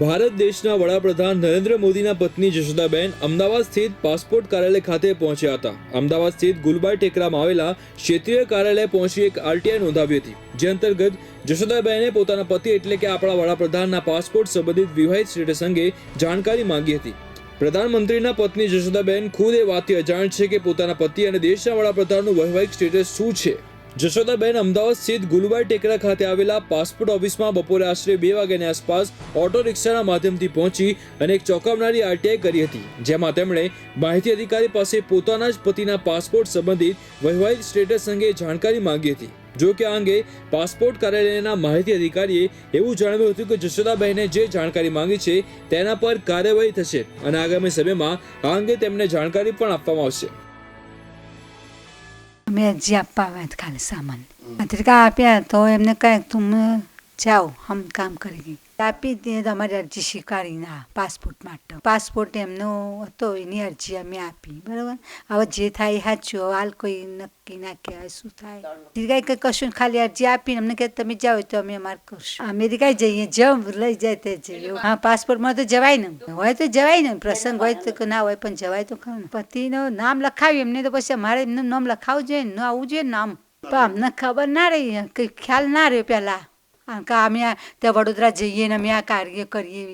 ભારત દેશના વડાપ્રધાન નરેન્દ્ર મોદીના પત્ની જશોદાબેન અમદાવાદ સ્થિત પાસપોર્ટ કાર્યાલય ખાતે પહોંચ્યા હતા. અમદાવાદ સ્થિત ગુલબાઈ ટેકરામાં આવેલા ક્ષેત્રીય કાર્યાલય પહોંચી એક આરટીઆઈ નોંધાવી હતી. જે અંતર્ગત જશોદાબેને પોતાના પતિ એટલે કે આપણા વડાપ્રધાનના પાસપોર્ટ સંબંધિત વિવાહિત સ્ટેટસ અંગે જાણકારી માંગી હતી. પ્રધાનમંત્રીના પત્ની જશોદાબેન ખુદ એ વાતથી અજાણ છે કે પોતાના પતિ અને દેશના વડાપ્રધાનનું વૈવાહિક સ્ટેટસ શું છે? જશોદાબેન અમદાવાદ સ્થિત ગુલબાઈ ટેકરા ખાતે આવેલા પાસપોર્ટ ઓફિસમાં બપોરે આશરે બે વાગ્યાની આસપાસ ઓટો રિક્ષાના માધ્યમથી પહોંચી અને એક ચોંકાવનારી આરટીઆઈ કરી હતી, જેમાં તેમણે માહિતી અધિકારી પાસે પોતાના જ પતિના પાસપોર્ટ સંબંધિત વૈવાહિક સ્ટેટસ અંગે જાણકારી માંગી હતી. જો કે આ અંગે પાસપોર્ટ કાર્યાલયના માહિતી અધિકારીએ એવું જણાવ્યું હતું કે જશોદાબહેને જે જાણકારી માંગી છે તેના પર કાર્યવાહી થશે અને આગામી સમયમાં આ અંગે તેમને જાણકારી પણ આપવામાં આવશે. અમે જે આપવા ખાલી સામાન. પત્રિકા આપ્યા તો એમને કહે તમે જાઓ, હમ કામ કરી આપી દે તમારી અરજી સ્વીકારીને પાસપોર્ટ માટે. પાસપોર્ટ એમનો હતો, એની અરજી અમે આપી, બરાબર? હવે જે થાય સાચું હાલ કોઈ નક્કી ના કહેવાય શું થાય. અમેરિકા કંઈ કશું ખાલી અરજી આપીને અમને કહે, તમે જાઓ, તો અમે અમારે કરશું. અમેરિકા જઈએ જમ લઈ જાય તે જઈએ હા, પાસપોર્ટમાં તો જવાય ને. હોય તો જવાય ને, પ્રસંગ હોય તો કે ના હોય, પણ જવાય તો ખરું પતિનું નામ લખાવ્યું, એમને તો પછી અમારે એમનું નામ લખાવવું જોઈએ ન આવવું જોઈએ નામ પણ અમને ખબર ના રહી, કંઈ ખ્યાલ ના રહ્યો પહેલાં. કારણ કે અમે ત્યાં વડોદરા જઈએ ને અમે આ કાર્ય કરીએ